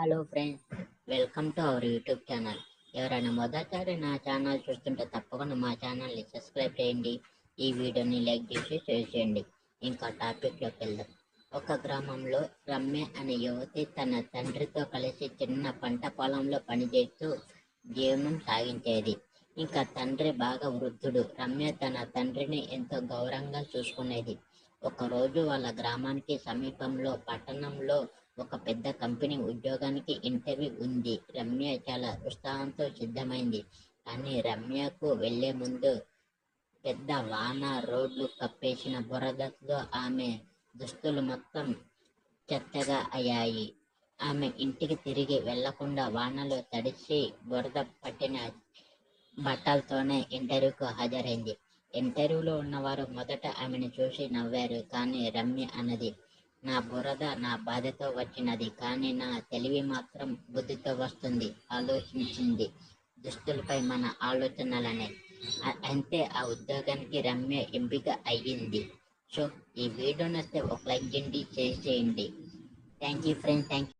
Hello friends welcome to our YouTube channel. ఎవరైనా మొదటిసారి నా ఛానల్ చూస్తుంటే తప్పకుండా మా ఛానల్ని సబ్స్క్రైబ్ చేయండి. ఈ వీడియోని లైక్ చేసి షేర్ చేయండి. ఇంకా టాపిక్లోకి వెళ్దాం. ఒక గ్రామంలో రమ్య అనే యువతి తన తండ్రితో కలిసి చిన్న పంట పొలంలో పనిచేస్తూ జీవనం సాగించేది. ఇంకా తండ్రి బాగా వృద్ధుడు. రమ్య తన తండ్రిని ఎంతో గౌరవంగా చూసుకునేది. ఒకరోజు వాళ్ళ గ్రామానికి సమీపంలో పట్టణంలో ఒక పెద్ద కంపెనీ ఉద్యోగానికి ఇంటర్వ్యూ ఉంది. రమ్య చాలా ఉత్సాహంతో సిద్ధమైంది. కానీ రమ్యకు వెళ్ళే ముందు పెద్ద వాన రోడ్లు కప్పేసిన బురదతో ఆమె దుస్తులు మొత్తం చెత్తగా అయ్యాయి. ఆమె ఇంటికి తిరిగి వెళ్ళకుండా వానలో తడిసి బురద పట్టిన బట్టలతోనే ఇంటర్వ్యూకు హాజరైంది. ఇంటర్వ్యూలో ఉన్నవారు మొదట ఆమెను చూసి నవ్వారు కానీ రమ్య అన్నది. నా బురద నా బాధతో వచ్చినది. కానీ నా తెలివి మాత్రం బుద్ధితో వస్తుంది ఆలోచించింది దుస్తులపై మన ఆలోచనలనే. అంతే ఆ ఉద్యోగానికి రమ్య ఎంపిక అయ్యింది. సో ఈ వీడియో నచ్చితే ఒక లైక్ చేయండి చేసేయండి చేయండి. Thank you friends thank you